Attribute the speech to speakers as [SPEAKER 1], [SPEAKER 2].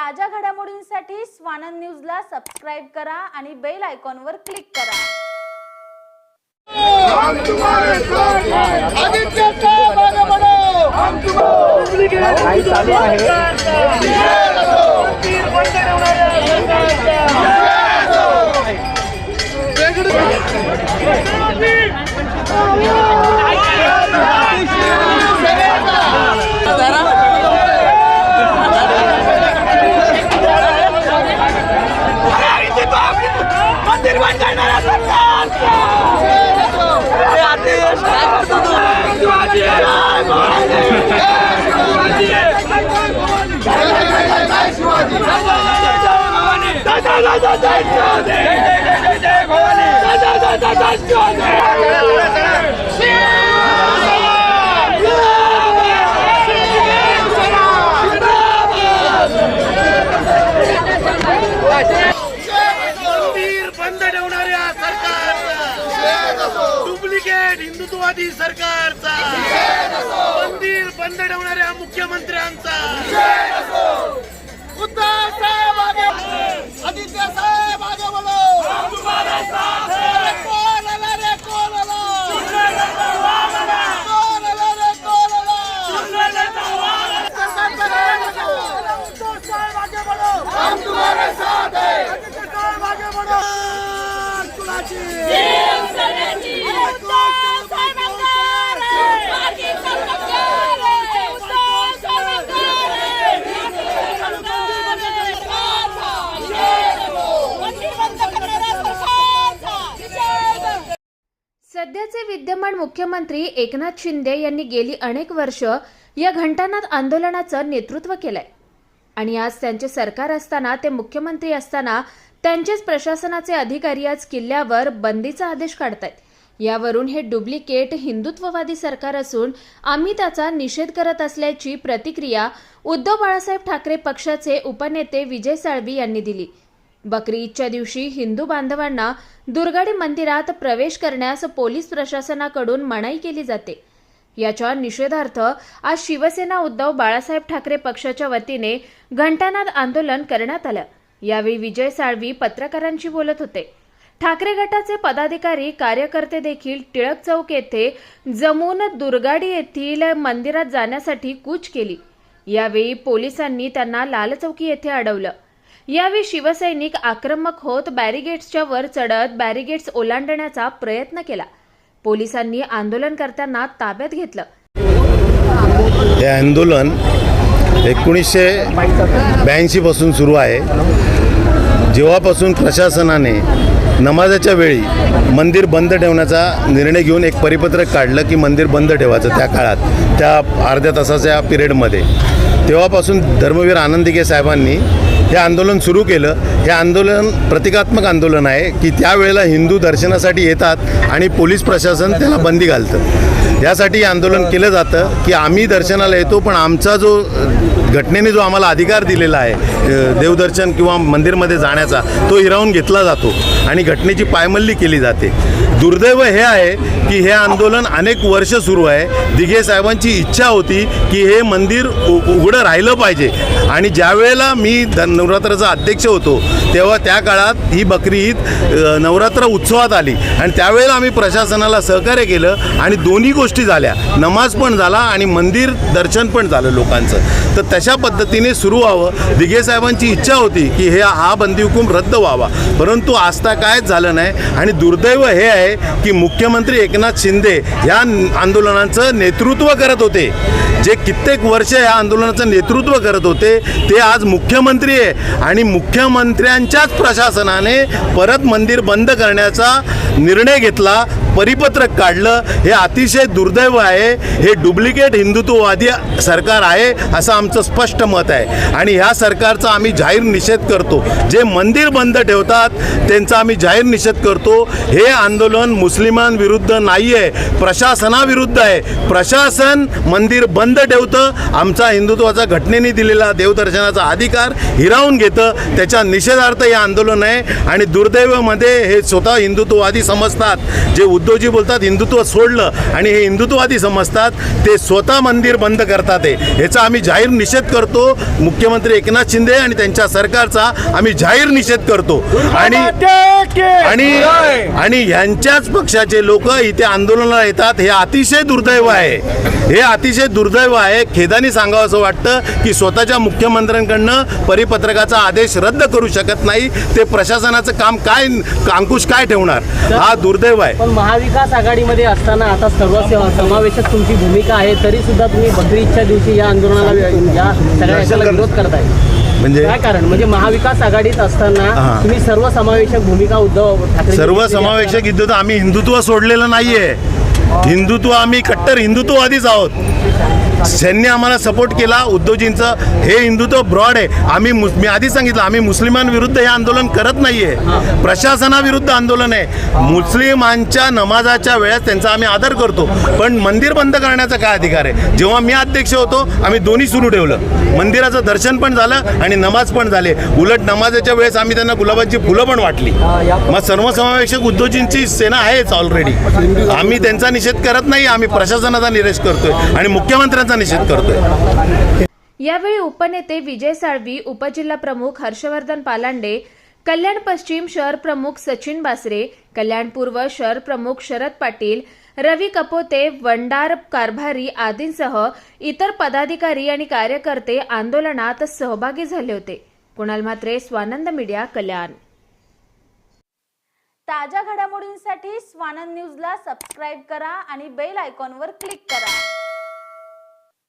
[SPEAKER 1] ताज्या घडामोडींसाठी स्वानंद न्यूजला सबस्क्राईब करा आणि बेल आयकॉनवर क्लिक करा.
[SPEAKER 2] आदित्य साहेब
[SPEAKER 3] हिंदुत्ववादी सरकारचा. मंदिर बंद ठेवणाऱ्या मुख्यमंत्र्यांचा.
[SPEAKER 4] सध्याचे विद्यमान मुख्यमंत्री एकनाथ शिंदे यांनी गेली अनेक वर्ष या घंटानाथ आंदोलनाचं नेतृत्व केलंय. आणि आज त्यांचे सरकार असताना ते मुख्यमंत्री असताना त्यांचेच प्रशासनाचे अधिकारी आज किल्ल्यावर बंदीचा आदेश काढतायत. यावरून हे डुप्लिकेट हिंदुत्ववादी सरकार असून आम्ही त्याचा निषेध करत असल्याची प्रतिक्रिया उद्धव बाळासाहेब ठाकरे पक्षाचे उपनेते विजय साळवी यांनी दिली. बकरी ईदच्या दिवशी हिंदू बांधवांना दुर्गाडी मंदिरात प्रवेश करण्यास पोलीस प्रशासनाकडून मनाई केली जाते. याच्या निषेधार्थ आज शिवसेना उद्धव बाळासाहेब ठाकरे पक्षाच्या वतीने घंटानाद आंदोलन करण्यात आलं. यावेळी विजय साळवी पत्रकारांशी बोलत होते. ठाकरे गटाचे पदाधिकारी कार्यकर्ते देखील टिळक चौक येथे जमून दुर्गाडी येथील मंदिरात जाण्यासाठी कूच केली. यावेळी पोलिसांनी त्यांना लालचौकी येथे अडवलं. यावेळी शिवसैनिक आक्रमक होत बॅरिगेट्सच्या वर चढत बॅरिगेट्स ओलांडण्याचा प्रयत्न केला. पोलिसांनी आंदोलनकर्त्यांना ताब्यात घेतलं.
[SPEAKER 5] हे आंदोलन एकोणीसशे ब्याऐंशीपासून सुरू आहे. जेव्हापासून प्रशासनाने नमाजाच्या वेळी मंदिर बंद ठेवण्याचा निर्णय घेऊन एक परिपत्रक काढलं की मंदिर बंद ठेवायचं त्या काळात त्या अर्ध्या तासाच्या पिरियडमध्ये. तेव्हापासून धर्मवीर आनंदिके साहेबांनी हे आंदोलन सुरू केलं. हे आंदोलन प्रतिकात्मक आंदोलन आहे की त्यावेळेला हिंदू दर्शनासाठी येतात आणि पोलीस प्रशासन त्याला बंदी घालतं. यासाठी आंदोलन केलं जातं की आम्ही दर्शनाला येतो पण आमचा जो घटनेने जो आम्हाला अधिकार दिलेला आहे देवदर्शन किंवा मंदिरमध्ये जाण्याचा तो हिरावून घेतला जातो आणि घटनेची पायमल्ली केली जाते. दुर्दैव हे आहे की हे आंदोलन अनेक वर्ष सुरू आहे. दिघे साहेबांची इच्छा होती की हे मंदिर उ उघडं राहिलं पाहिजे. आणि ज्यावेळेला मी धन नवरात्राचा अध्यक्ष होतो. तेव्हा त्या काळात ही बकरी ईद नवरात्र उत्सवात आली. आणि त्यावेळेला आम्ही प्रशासनाला सहकार्य केलं आणि दोन्ही गोष्टी झाल्या. नमाज पण झाला आणि मंदिर दर्शन पण झालं लोकांचं. तर तशा पद्धतीने सुरू व्हावं. दिघे साहेबांची इच्छा होती की हे हा बंदी हुकूम रद्द व्हावा. परंतु आस्था कायच झालं नाही आणि दुर्दैव हे आहे की मुख्यमंत्री एकनाथ शिंदे या आंदोलनाचं नेतृत्व करत होते. जे कित्येक वर्ष या आंदोलनाचं नेतृत्व करत होते ते आज मुख्यमंत्री आहे. आणि मुख्यमंत्र्यांच्याच प्रशासनाने परत मंदिर बंद करण्याचा निर्णय घेतला परिपत्रक काढलं. हे अतिशय दुर्दैव आहे. हे डुप्लिकेट हिंदुत्ववादी सरकार आहे असं आमचं स्पष्ट मत आहे. आणि ह्या सरकारचा आम्ही जाहीर निषेध करतो. जे मंदिर बंद ठेवतात त्यांचा आम्ही जाहीर निषेध करतो. हे आंदोलन मुस्लिमांविरुद्ध नाही आहे प्रशासनाविरुद्ध आहे. प्रशासन मंदिर बंद बंद ठेवतं. आमचा हिंदुत्वाचा घटनेने दिलेला देवदर्शनाचा अधिकार हिरावून घेतं. त्याच्या निषेधार्थ हे आंदोलन आहे. आणि दुर्दैवामध्ये हे स्वतः हिंदुत्ववादी समजतात. जे उद्धवजी बोलतात हिंदुत्व सोडलं आणि हे हिंदुत्ववादी समजतात ते स्वतः मंदिर बंद करतात आहे याचा आम्ही जाहीर निषेध करतो. मुख्यमंत्री एकनाथ शिंदे आणि त्यांच्या सरकारचा आम्ही जाहीर निषेध करतो. आणि आणि आणि यांच्याच पक्षाचे लोक इथे आंदोलनाला येतात. हे अतिशय दुर्दैव आहे. हे अतिशय दुर्दैव आहे. खेदानी सांगावं असं वाटतं की स्वतःच्या मुख्यमंत्र्यांकडनं परिपत्रकाचा आदेश रद्द करू शकत नाही. ते प्रशासनाचं काम काय अंकुश काय ठेवणार? हा दुर्दैव आहे.
[SPEAKER 6] पण महाविकास आघाडीमध्ये असताना आता सर्व समावेशक तुमची भूमिका आहे तरी सुद्धा तुम्ही बकरीच्या दिवशी या आंदोलनाला या सगळ्या याच्याला विरोध करताय.
[SPEAKER 5] म्हणजे?
[SPEAKER 6] काय कारण? म्हणजे महाविकास आघाडीत असताना. तुम्ही सर्व समावेशक भूमिका उद्धव ठाकरे
[SPEAKER 5] सर्व समावेशक हिंदुत्व आम्ही हिंदुत्व सोडलेलं नाहीये. हिंदुत्व आम्ही कट्टर हिंदुत्ववादीच आहोत. त्यांनी आम्हाला सपोर्ट केला उद्धवजींचं हे हिंदुत्व ब्रॉड आहे. आम्ही मी आधी सांगितलं आम्ही मुस्लिमांविरुद्ध हे आंदोलन करत नाहीये. प्रशासनाविरुद्ध आंदोलन आहे. मुस्लिमांच्या नमाजाच्या वेळेस त्यांचा आम्ही आदर करतो. पण मंदिर बंद करण्याचा काय अधिकार आहे? जेव्हा मी अध्यक्ष होतो आम्ही दोन्ही सुरू ठेवलं. मंदिराचं दर्शन पण झालं आणि नमाज पण झाले. उलट नमाजाच्या वेळेस आम्ही त्यांना गुलाबाची फुलं पण वाटली. मग सर्वसमावेशक उद्योजींची सेना आहेच ऑलरेडी आम्ही त्यांचा निषेध करत नाही आम्ही प्रशासनाचा निषेध करतोय. आणि मुख्यमंत्र्यांचा निषेध करतोय.
[SPEAKER 4] यावेळी उपनेते विजय साळवी उपजिल्हा प्रमुख हर्षवर्धन पालांडे कल्याण पश्चिम शहर प्रमुख सचिन बासरे कल्याण पूर्व शहर प्रमुख शरद पाटील रवी कपोते वंडार कारभारी आदींसह इतर पदाधिकारी आणि कार्यकर्ते आंदोलनात सहभागी झाले होते. कुणाल म्हात्रे स्वानंद मीडिया कल्याण.
[SPEAKER 1] ताज्या घडामोडींसाठी स्वानंद न्यूजला सबस्क्राईब करा आणि बेल आयकॉनवर क्लिक करा.